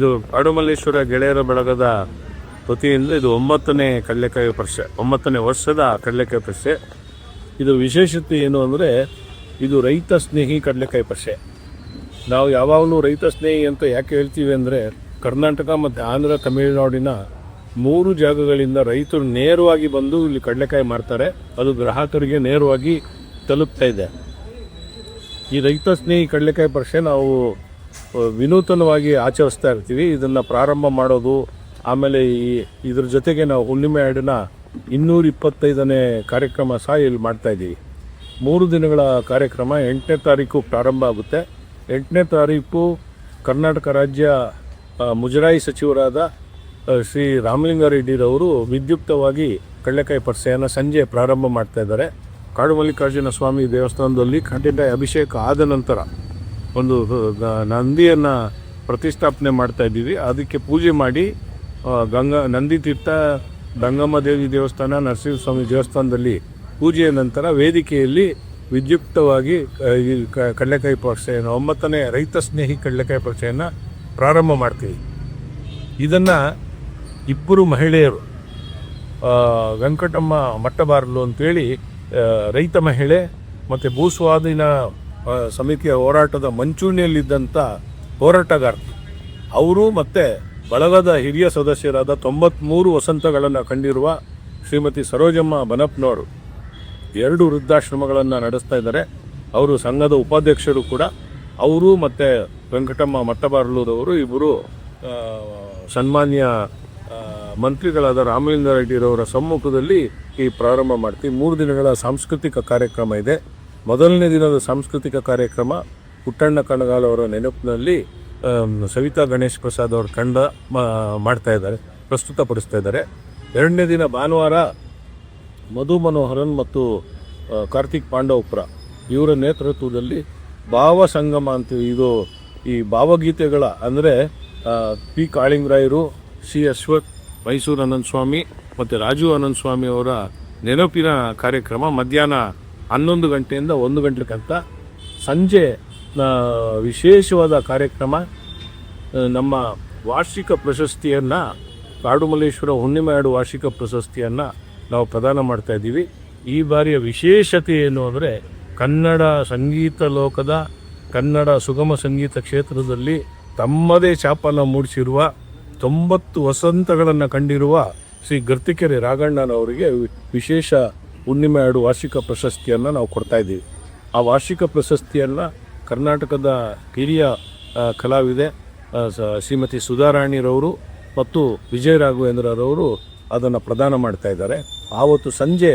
ಇದು ಕಾಡುಮಲ್ಲೇಶ್ವರ ಗೆಳೆಯರ ಬಳಗದ ವತಿಯಿಂದ ಇದು ಒಂಬತ್ತನೇ ಕಡಲೆಕಾಯಿ ಪರಿಷೆ ಒಂಬತ್ತನೇ ವರ್ಷದ ಕಡಲೆಕಾಯಿ ಪರಿಷೆ ಇದು ವಿಶೇಷತೆ ಏನು ಅಂದರೆ, ಇದು ರೈತ ಸ್ನೇಹಿ ಕಡಲೆಕಾಯಿ ಪರಿಷೆ ನಾವು ಯಾವಾಗಲೂ ರೈತ ಸ್ನೇಹಿ ಅಂತ ಯಾಕೆ ಹೇಳ್ತೀವಿ ಅಂದರೆ, ಕರ್ನಾಟಕ ಮತ್ತು ಆಂಧ್ರ, ತಮಿಳುನಾಡಿನ ಮೂರು ಜಾಗಗಳಿಂದ ರೈತರು ನೇರವಾಗಿ ಬಂದು ಇಲ್ಲಿ ಕಡಲೆಕಾಯಿ ಮಾರ್ತಾರೆ. ಅದು ಗ್ರಾಹಕರಿಗೆ ನೇರವಾಗಿ ತಲುಪ್ತಾ ಇದೆ. ಈ ರೈತ ಸ್ನೇಹಿ ಕಡಲೆಕಾಯಿ ಪರಿಷೆ ನಾವು ವಿನೂತನವಾಗಿ ಆಚರಿಸ್ತಾ ಇರ್ತೀವಿ. ಇದನ್ನು ಪ್ರಾರಂಭ ಮಾಡೋದು, ಆಮೇಲೆ ಈ ಇದ್ರ ಜೊತೆಗೆ ನಾವು ಹುಣ್ಣಿಮೆ ಹಾಡಿನ ಇನ್ನೂರ ಇಪ್ಪತ್ತೈದನೇ ಕಾರ್ಯಕ್ರಮ ಸಹ ಇಲ್ಲಿ ಮಾಡ್ತಾ ಇದ್ದೀವಿ. ಮೂರು ದಿನಗಳ ಕಾರ್ಯಕ್ರಮ, ಎಂಟನೇ ತಾರೀಕು ಪ್ರಾರಂಭ ಆಗುತ್ತೆ. ಎಂಟನೇ ತಾರೀಕು ಕರ್ನಾಟಕ ರಾಜ್ಯ ಮುಜರಾಯಿ ಸಚಿವರಾದ ಶ್ರೀ ರಾಮಲಿಂಗಾರೆಡ್ಡಿರವರು ವಿದ್ಯುಕ್ತವಾಗಿ ಕಡಲೆಕಾಯಿ ಪರಿಸೆಯನ್ನು ಸಂಜೆ ಪ್ರಾರಂಭ ಮಾಡ್ತಾ ಇದ್ದಾರೆ. ಕಾಡು ಮಲ್ಲಿಕಾರ್ಜುನ ಸ್ವಾಮಿ ದೇವಸ್ಥಾನದಲ್ಲಿ ಕಡ್ಲೆಕಾಯಿ ಅಭಿಷೇಕ ಆದ ನಂತರ ಒಂದು ನಂದಿಯನ್ನು ಪ್ರತಿಷ್ಠಾಪನೆ ಮಾಡ್ತಾ ಇದ್ದೀವಿ. ಅದಕ್ಕೆ ಪೂಜೆ ಮಾಡಿ ಗಂಗಾ, ನಂದಿ ತೀರ್ಥ, ಗಂಗಮ್ಮ ದೇವಿ ದೇವಸ್ಥಾನ, ನರಸಿಂಹಸ್ವಾಮಿ ದೇವಸ್ಥಾನದಲ್ಲಿ ಪೂಜೆಯ ನಂತರ ವೇದಿಕೆಯಲ್ಲಿ ವಿದ್ಯುಕ್ತವಾಗಿ ಕಡಲೆಕಾಯಿ ಪಕ್ಷೆಯನ್ನು ಒಂಬತ್ತನೇ ರೈತ ಸ್ನೇಹಿ ಕಡಲೆಕಾಯಿ ಪಕ್ಷೆಯನ್ನು ಪ್ರಾರಂಭ ಮಾಡ್ತೀವಿ. ಇದನ್ನು ಇಬ್ಬರು ಮಹಿಳೆಯರು ವೆಂಕಟಮ್ಮ ಮಟ್ಟಬಾರಲು ಅಂತೇಳಿ ರೈತ ಮಹಿಳೆ ಮತ್ತು ಭೂಸ್ವಾಧೀನ ಸಮಿತಿಯ ಹೋರಾಟದ ಮಂಚೂಣಿಯಲ್ಲಿದ್ದಂಥ ಹೋರಾಟಗಾರ್ತಿ. ಅವರು ಮತ್ತು ಬಳಗದ ಹಿರಿಯ ಸದಸ್ಯರಾದ ತೊಂಬತ್ತ್ಮೂರು ವಸಂತಗಳನ್ನು ಕಂಡಿರುವ ಶ್ರೀಮತಿ ಸರೋಜಮ್ಮ ಬನಪ್ನವರು ಎರಡು ವೃದ್ಧಾಶ್ರಮಗಳನ್ನು ನಡೆಸ್ತಾ ಇದ್ದಾರೆ. ಅವರು ಸಂಘದ ಉಪಾಧ್ಯಕ್ಷರು ಕೂಡ. ಅವರು ಮತ್ತು ವೆಂಕಟಮ್ಮ ಮಟ್ಟಬಾರ್ಲೂರವರು ಇಬ್ಬರು ಸನ್ಮಾನ್ಯ ಮಂತ್ರಿಗಳಾದ ರಾಮಲಿಂಗ ರೆಡ್ಡಿರವರ ಸಮ್ಮುಖದಲ್ಲಿ ಈ ಪ್ರಾರಂಭ ಮಾಡ್ತೀವಿ. ಮೂರು ದಿನಗಳ ಸಾಂಸ್ಕೃತಿಕ ಕಾರ್ಯಕ್ರಮ ಇದೆ. ಮೊದಲನೇ ದಿನದ ಸಾಂಸ್ಕೃತಿಕ ಕಾರ್ಯಕ್ರಮ ಪುಟ್ಟಣ್ಣ ಕಣಗಾಲ್ ಅವರ ನೆನಪಿನಲ್ಲಿ ಸವಿತಾ ಗಣೇಶ್ ಪ್ರಸಾದ್ ಅವ್ರ ಕಂಡ ಮಾಡ್ತಾ ಇದ್ದಾರೆ, ಪ್ರಸ್ತುತಪಡಿಸ್ತಾ ಇದ್ದಾರೆ. ಎರಡನೇ ದಿನ ಭಾನುವಾರ ಮಧು ಮನೋಹರನ್ ಮತ್ತು ಕಾರ್ತಿಕ್ ಪಾಂಡವಪುರ ಇವರ ನೇತೃತ್ವದಲ್ಲಿ ಭಾವ ಸಂಗಮ ಇದು ಈ ಭಾವಗೀತೆಗಳ ಅಂದರೆ ಪಿ ಕಾಳಿಂಗರಾಯರು, ಸಿ ಅಶ್ವಥ್, ಮೈಸೂರು ಅನಂತ ಸ್ವಾಮಿ ಮತ್ತು ರಾಜು ಅನಂತ ಸ್ವಾಮಿ ಅವರ ನೆನಪಿನ ಕಾರ್ಯಕ್ರಮ ಮಧ್ಯಾಹ್ನ ಹನ್ನೊಂದು ಗಂಟೆಯಿಂದ ಒಂದು ಗಂಟೆ ಸಂಜೆ ವಿಶೇಷವಾದ ಕಾರ್ಯಕ್ರಮ ನಮ್ಮ ವಾರ್ಷಿಕ ಪ್ರಶಸ್ತಿಯನ್ನು ಕಾಡುಮಲ್ಲೇಶ್ವರ ಹುಣ್ಣಿಮೆ ಹಾಡು ವಾರ್ಷಿಕ ಪ್ರಶಸ್ತಿಯನ್ನು ನಾವು ಪ್ರದಾನ ಮಾಡ್ತಾ ಇದ್ದೀವಿ. ಈ ಬಾರಿಯ ವಿಶೇಷತೆ ಏನು ಅಂದರೆ ಕನ್ನಡ ಸಂಗೀತ ಲೋಕದ, ಕನ್ನಡ ಸುಗಮ ಸಂಗೀತ ಕ್ಷೇತ್ರದಲ್ಲಿ ತಮ್ಮದೇ ಛಾಪನ್ನು ಮೂಡಿಸಿರುವ, ತೊಂಬತ್ತು ವಸಂತಗಳನ್ನು ಕಂಡಿರುವ ಶ್ರೀ ಗರ್ತಿಕೆರೆ ರಾಘಣ್ಣನವರಿಗೆ ವಿಶೇಷ ಹುಣ್ಣಿಮೆ ಎರಡು ವಾರ್ಷಿಕ ಪ್ರಶಸ್ತಿಯನ್ನು ನಾವು ಕೊಡ್ತಾ ಇದ್ದೀವಿ. ಆ ವಾರ್ಷಿಕ ಪ್ರಶಸ್ತಿಯನ್ನು ಕರ್ನಾಟಕದ ಹಿರಿಯ ಕಲಾವಿದೆ ಶ್ರೀಮತಿ ಸುಧಾರಾಣಿರವರು ಮತ್ತು ವಿಜಯ ರಾಘವೇಂದ್ರರವರು ಅದನ್ನು ಪ್ರದಾನ ಮಾಡ್ತಾ ಇದ್ದಾರೆ. ಆವತ್ತು ಸಂಜೆ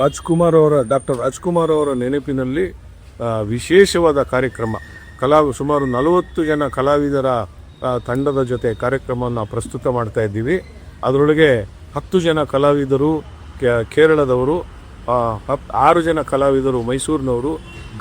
ರಾಜ್ಕುಮಾರ್ ಅವರ, ಡಾಕ್ಟರ್ ರಾಜ್ಕುಮಾರ್ ಅವರ ನೆನಪಿನಲ್ಲಿ ವಿಶೇಷವಾದ ಕಾರ್ಯಕ್ರಮ, ಕಲಾ, ಸುಮಾರು ನಲವತ್ತು ಜನ ಕಲಾವಿದರ ತಂಡದ ಜೊತೆ ಕಾರ್ಯಕ್ರಮವನ್ನು ಪ್ರಸ್ತುತ ಮಾಡ್ತಾ ಇದ್ದೀವಿ. ಅದರೊಳಗೆ ಹತ್ತು ಜನ ಕಲಾವಿದರು ಕೇರಳದವರು ಆರು ಜನ ಕಲಾವಿದರು ಮೈಸೂರಿನವರು,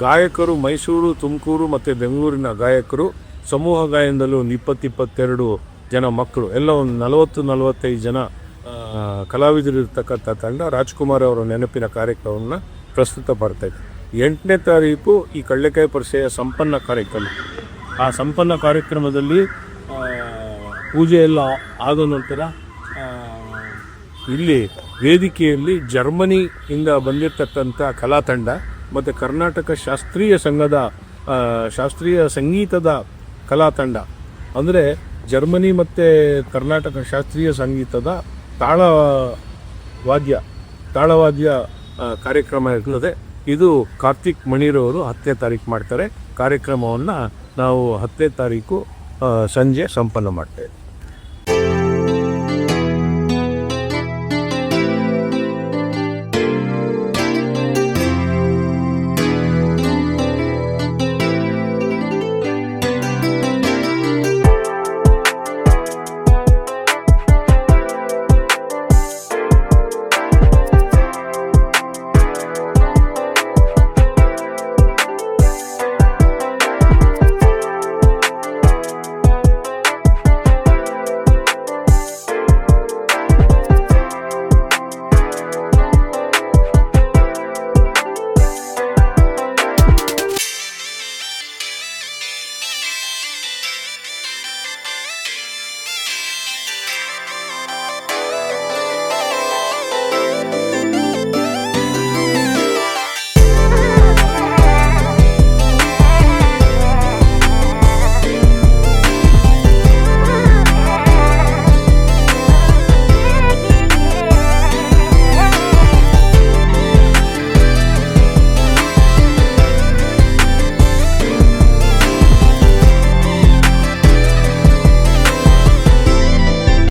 ಗಾಯಕರು ಮೈಸೂರು, ತುಮಕೂರು ಮತ್ತು ಬೆಂಗಳೂರಿನ ಗಾಯಕರು, ಸಮೂಹ ಗಾಯನದಲ್ಲೂ ಒಂದು ಇಪ್ಪತ್ತಿಪ್ಪತ್ತೆರಡು ಜನ ಮಕ್ಕಳು ಎಲ್ಲ ಒಂದು ನಲವತ್ತು, ನಲವತ್ತೈದು ಜನ ಕಲಾವಿದರು ಕಲಾವಿದರಿರ್ತಕ್ಕಂಥ ತಂಡ ರಾಜ್ಕುಮಾರ್ ಅವರ ನೆನಪಿನ ಕಾರ್ಯಕ್ರಮವನ್ನು ಪ್ರಸ್ತುತ ಇದೆ ಎಂಟನೇ ತಾರೀಕು ಈ ಕಳ್ಳೆಕಾಯಿ ಪರಿಷೆಯ ಸಂಪನ್ನ ಕಾರ್ಯಕ್ರಮ. ಆ ಸಂಪನ್ನ ಕಾರ್ಯಕ್ರಮದಲ್ಲಿ ಪೂಜೆ ಎಲ್ಲ ಆದ ನಂತರ ಇಲ್ಲಿ ವೇದಿಕೆಯಲ್ಲಿ ಜರ್ಮನಿಯಿಂದ ಬಂದಿರತಕ್ಕಂಥ ಕಲಾ ತಂಡ ಮತ್ತು ಕರ್ನಾಟಕ ಶಾಸ್ತ್ರೀಯ ಸಂಘದ ಶಾಸ್ತ್ರೀಯ ಸಂಗೀತದ ಕಲಾ ತಂಡ. ಅಂದರೆ ಜರ್ಮನಿ ಮತ್ತು ಕರ್ನಾಟಕ ಶಾಸ್ತ್ರೀಯ ಸಂಗೀತದ ತಾಳ ವಾದ್ಯ ತಾಳವಾದ್ಯ ಕಾರ್ಯಕ್ರಮ ಇರ್ತದೆ. ಇದು ಕಾರ್ತಿಕ್ ಮಣಿರವರು ಹತ್ತನೇ ತಾರೀಕು ಮಾಡ್ತಾರೆ. ಕಾರ್ಯಕ್ರಮವನ್ನು ನಾವು ಹತ್ತನೇ ತಾರೀಕು ಸಂಜೆ ಸಂಪನ್ನ ಮಾಡ್ತೇವೆ.